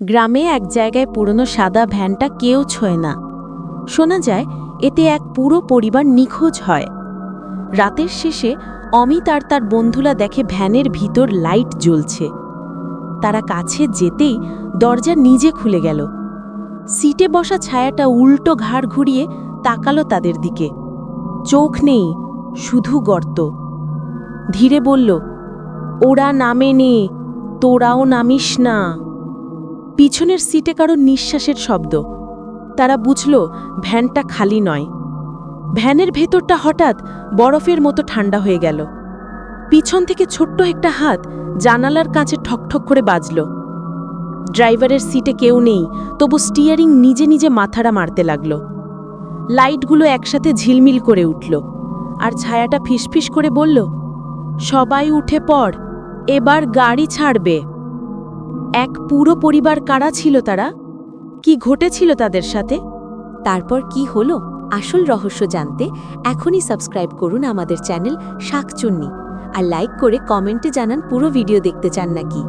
গ্রামে এক জায়গায় পুরনো সাদা ভ্যানটা কেউ ছোঁয় না। শোনা যায়, এতে এক পুরো পরিবার নিখোঁজ হয়। রাতের শেষে অমিত আর তার বন্ধুরা দেখে ভ্যানের ভিতর লাইট জ্বলছে। তারা কাছে যেতেই দরজা নিজে খুলে গেল। সিটে বসা ছায়াটা উল্টো ঘাড় ঘুরিয়ে তাকালো তাদের দিকে। চোখ নেই, শুধু গর্ত। ধীরে বলল, ওরা নামে নে, তোরাও নামিস না। পিছনের সিটে কারও নিঃশ্বাসের শব্দ। তারা বুঝল, ভ্যানটা খালি নয়। ভ্যানের ভেতরটা হঠাৎ বরফের মতো ঠান্ডা হয়ে গেল। পিছন থেকে ছোট্ট একটা হাত জানালার কাছে ঠকঠক করে বাজল। ড্রাইভারের সিটে কেউ নেই, তবু স্টিয়ারিং নিজে নিজে মাথারা মারতে লাগল। লাইটগুলো একসাথে ঝিলমিল করে উঠল, আর ছায়াটা ফিসফিস করে বলল, সবাই উঠে পড়, এবার গাড়ি ছাড়বে। এক পুরো পরিবার কারা ছিল তারা? কি ঘটেছিল তাদের সাথে? তারপর কি হল? আসল রহস্য জানতে এখনই সাবস্ক্রাইব করুন আমাদের চ্যানেল শাকচুন্নি। আর লাইক করে কমেন্টে জানান পুরো ভিডিও দেখতে চান নাকি।